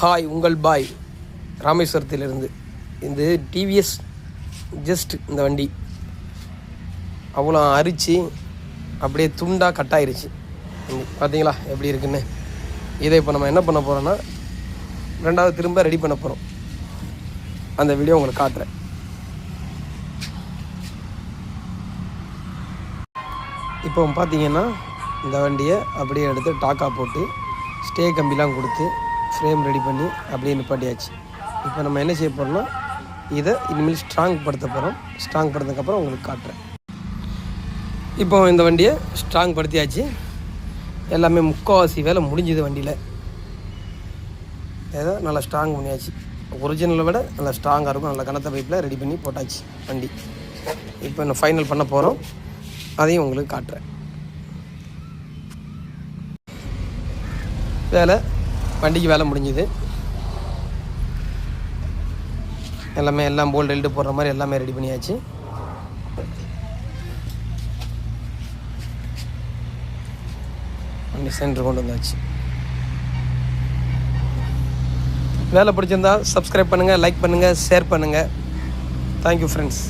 Hi உங்கள் பாய். ராமேஸ்வரத்திலிருந்து. இந்த TVS just இந்த வண்டி. அவ்வளோ அரிச்சு அப்படியே துண்டாக கட் ஆயிருச்சு பார்த்தீங்களா எப்படி இருக்குன்னு. இதை இப்போ நம்ம என்ன பண்ண போகிறோன்னா ரெண்டாவது திரும்ப ரெடி பண்ண போகிறோம் அந்த வீடியோ உங்களுக்கு காட்டுறேன். இப்போ பார்த்தீங்கன்னா இந்த வண்டியை அப்படியே எடுத்து டாக்கா போட்டு ஸ்டே கம்பிலாம் கொடுத்து ஃப்ரேம் ரெடி பண்ணி அப்படியே நிப்பாட்டியாச்சு. இப்போ நம்ம என்ன செய்ய போகிறோம்னா இதை இனிமேல் ஸ்ட்ராங் படுத்த போகிறோம் ஸ்ட்ராங் படுத்ததுக்கப்புறம் உங்களுக்கு காட்டுறேன். இப்போ இந்த வண்டியை ஸ்ட்ராங் படுத்தியாச்சு. எல்லாமே முக்கால்வாசி வேலை முடிஞ்சுது வண்டியில். ஏதோ நல்லா ஸ்ட்ராங் பண்ணியாச்சு. ஒரிஜினலை விட நல்லா ஸ்ட்ராங்காக இருக்கும். நல்லா கனத்த பைப்பில் ரெடி பண்ணி போட்டாச்சு வண்டி. இப்போ நான் ஃபைனல் பண்ண போகிறோம் அதையும் உங்களுக்கு காட்டுறேன். வேலை வண்டிக்கு வேலை முடிஞ்சுது. எல்லாமே எல்லாம் போல்ட் எழுட்டு போடுற மாதிரி எல்லாமே ரெடி பண்ணியாச்சு. வண்டி சென்டர் கொண்டு வந்தாச்சு. வேலை பிடிச்சிருந்தா சப்ஸ்கிரைப் பண்ணுங்கள் லைக் பண்ணுங்கள் ஷேர் பண்ணுங்கள் தேங்க்யூ ஃப்ரெண்ட்ஸ்